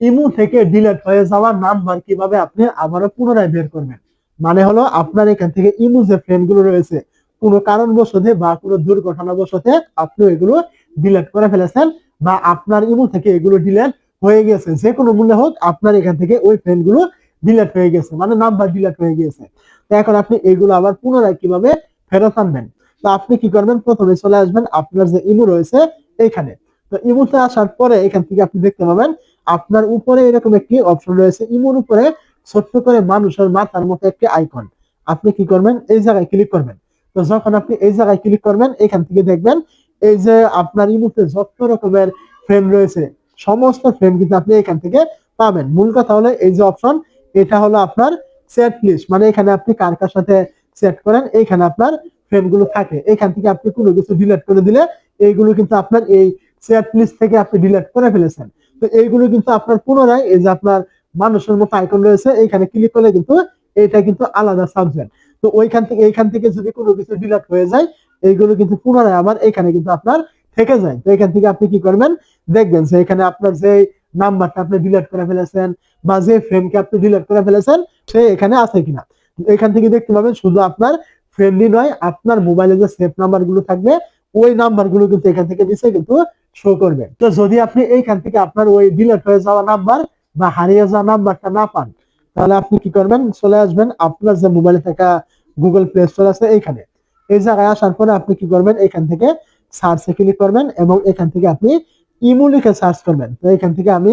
ইমু থেকে ডিলেট হয়ে যাওয়া নাম্বার কীভাবে আপনি আবারও পুনরায় বের করবেন? মানে হলো আপনার এখান থেকে ইমু যে ফ্রেন্ডগুলো রয়েছে, কোনো কারণবশতে বা কোনো দুর্ঘটনাবশতে আপনি এগুলো ডিলেট করে ফেলেছেন বা আপনার ইমু থেকে এগুলো ডিলেট হয়ে গেছে, যে কোনো মূল্যে হোক আপনার এখান থেকে ওই ফ্রেন্ডগুলো ডিলেট হয়ে গেছে মানে নাম্বার ডিলেট হয়ে গেছে তো এখন আপনি এগুলো আবার পুনরায় কীভাবে ফেরত আনবেন? তো আপনি কি করবেন? প্রথমে চলে আসবেন আপনার যে ইমু রয়েছে এইখানে তো ইমুতে আসার পরে এখান থেকে আপনি দেখতে পাবেন আপনার উপরে এরকম একটি অপশন রয়েছে। ইমুর উপরে ছোট্ট করে মানুষের মাথার মতো একটি আইকন আপনি কি করবেন? এই জায়গায় ক্লিক করবেন। তো যখন আপনি এই জায়গায় ক্লিক করবেন, এখান থেকে দেখবেন এই যে আপনার ইমুতে যত রকমের ফ্রেন্ড রয়েছে, সমস্ত ফ্রেন্ড কিন্তু আপনি এখান থেকে পাবেন। মূল কথা হলো এই যে অপশন এটা হলো আপনার সেট লিস্ট মানে এখানে আপনি কার কার সাথে সেট করেন এইখানে আপনার ফ্রেন্ডগুলো থাকে। এখান থেকে আপনি কোনো কিছু ডিলেট করে দিলে, এইগুলো কিন্তু আপনার এই সেট লিস্ট থেকে আপনি ডিলেট করে ফেলেছেন। তো এইগুলো কিন্তু আপনার পুনরায় এই যে আপনার মানুষের মতো আইকন রয়েছে, এইখানে ক্লিক করলে কিন্তু এটা কিন্তু আলাদা সাবজেক্ট তো ওইখান থেকে, এইখান থেকে যদি কোনো কিছু ডিলিট হয়ে যায়, এইগুলো কিন্তু পুনরায় আবার এখানে কিন্তু আপনার থেকে যায়। তো এখান থেকে আপনি কি করবেন? দেখবেন যে এখানে আপনার যে নাম্বারটা আপনি ডিলিট করে ফেলেছেন বা যে ফ্রেন্ডকে আপনি ডিলিট করে ফেলেছেন, সে এখানে আছে কিনা? এখান থেকে দেখতে পাবেন শুধু আপনার ফ্রেন্ডলি নয়, আপনার মোবাইলে যে সেভ নাম্বারগুলো থাকবে, ওই নাম্বারগুলো কিন্তু এখান থেকে দিচ্ছে কিন্তু শো করবে। তো যদি আপনি এইখান থেকে আপনার ওই ডিলিট হয়ে যাওয়া নাম্বার বা হারিয়ে যাওয়া নাম্বারটা না পান, তাহলে আপনি কি করবেন? চলে আসবেন আপনার যে মোবাইলে থাকা গুগল প্লে স্টোর আছে এইখানে। এই জায়গায় আসার পরে আপনি কি করবেন? এখান থেকে সার্চে ক্লিক করবেন এবং এখান থেকে আপনি ইমু লিখে সার্চ করবেন। তো এখান থেকে আমি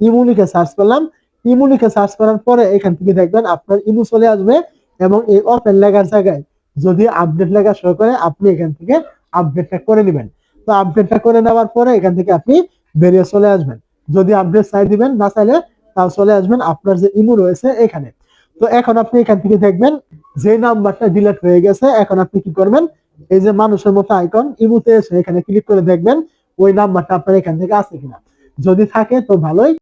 ইমু লিখে সার্চ করলাম। ইমু লিখে সার্চ করার পরে এখান থেকে দেখবেন আপনার ইমু চলে আসবে এবং এই ওপেন লেখার জায়গায় যদি আপডেট লেখা শো করে, আপনি এখান থেকে আপডেটটা করে নেবেন। তো আপডেটটা করে নেওয়ার পরে এখান থেকে আপনি বেরিয়ে চলে আসবেন। যদি আপডেট চাই দিবেন, না চাইলে তাও চলে আসবেন। আপনার যে ইমু রয়েছে এখানে। তো এখন আপনি এখান থেকে দেখবেন, যে নাম্বারটা ডিলেট হয়ে গেছে, এখন আপনি কি করবেন? এই যে মানুষের মতো আইকন ইমুতে এসে এখানে ক্লিক করে দেখবেন, ওই নাম্বারটা আপনার এখান থেকে আছে কিনা। যদি থাকে তো ভালোই।